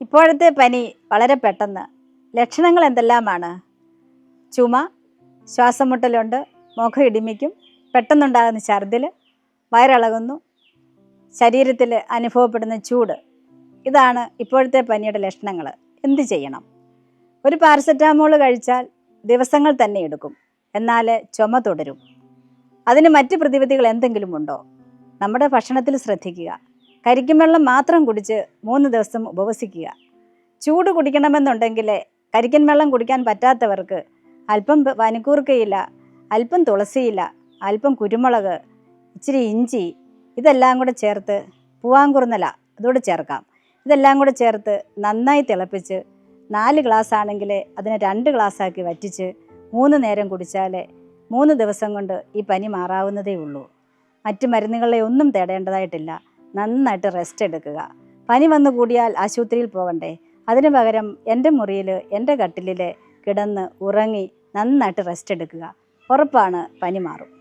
ഇപ്പോഴത്തെ പനി വളരെ പെട്ടെന്ന്. ലക്ഷണങ്ങൾ എന്തെല്ലാമാണ്? ചുമ ശ്വാസം മുട്ടലുണ്ട് മുഖം ഇടിമിക്കും പെട്ടെന്നുണ്ടാകുന്ന ഛർദിൽ വയറിളകുന്നു ശരീരത്തിൽ അനുഭവപ്പെടുന്ന ചൂട്. ഇതാണ് ഇപ്പോഴത്തെ പനിയുടെ ലക്ഷണങ്ങൾ. എന്ത് ചെയ്യണം? ഒരു പാരസെറ്റാമോൾ കഴിച്ചാൽ ദിവസങ്ങൾ തന്നെ എടുക്കും. എന്നാൽ ചുമ തുടരും. അതിന് മറ്റ് പ്രതിവിധികൾ എന്തെങ്കിലും ഉണ്ടോ? നമ്മുടെ ഭക്ഷണത്തിൽ ശ്രദ്ധിക്കുക. കരിക്കും വെള്ളം മാത്രം കുടിച്ച് മൂന്ന് ദിവസം ഉപവസിക്കുക. ചൂട് കുടിക്കണമെന്നുണ്ടെങ്കിൽ കരിക്കൻ വെള്ളം കുടിക്കാൻ പറ്റാത്തവർക്ക് അല്പം പനിക്കൂർക്കയില അല്പം തുളസിയില അല്പം കുരുമുളക് ഇച്ചിരി ഇഞ്ചി ഇതെല്ലാം കൂടെ ചേർത്ത് പൂവാങ്കുറുന്നല അതുകൂടെ ചേർക്കാം. ഇതെല്ലാം കൂടെ ചേർത്ത് നന്നായി തിളപ്പിച്ച് നാല് ഗ്ലാസ് ആണെങ്കിൽ അതിനെ രണ്ട് ഗ്ലാസ്സാക്കി വറ്റിച്ച് മൂന്ന് നേരം കുടിച്ചാൽ മൂന്ന് ദിവസം കൊണ്ട് ഈ പനി മാറാവുന്നതേ ഉള്ളൂ മറ്റ് മരുന്നുകളെ ഒന്നും തേടേണ്ടതായിട്ടില്ല. നന്നായിട്ട് റെസ്റ്റ് എടുക്കുക. പനി വന്നു കൂടിയാൽ ആശുപത്രിയിൽ പോകണ്ടേ? അതിന് പകരം എന്റെ മുറിയിൽ എന്റെ കട്ടിലിൽ കിടന്ന് ഉറങ്ങി നന്നായിട്ട് റെസ്റ്റ് എടുക്കുക. ഉറപ്പാണ് പനി മാറും.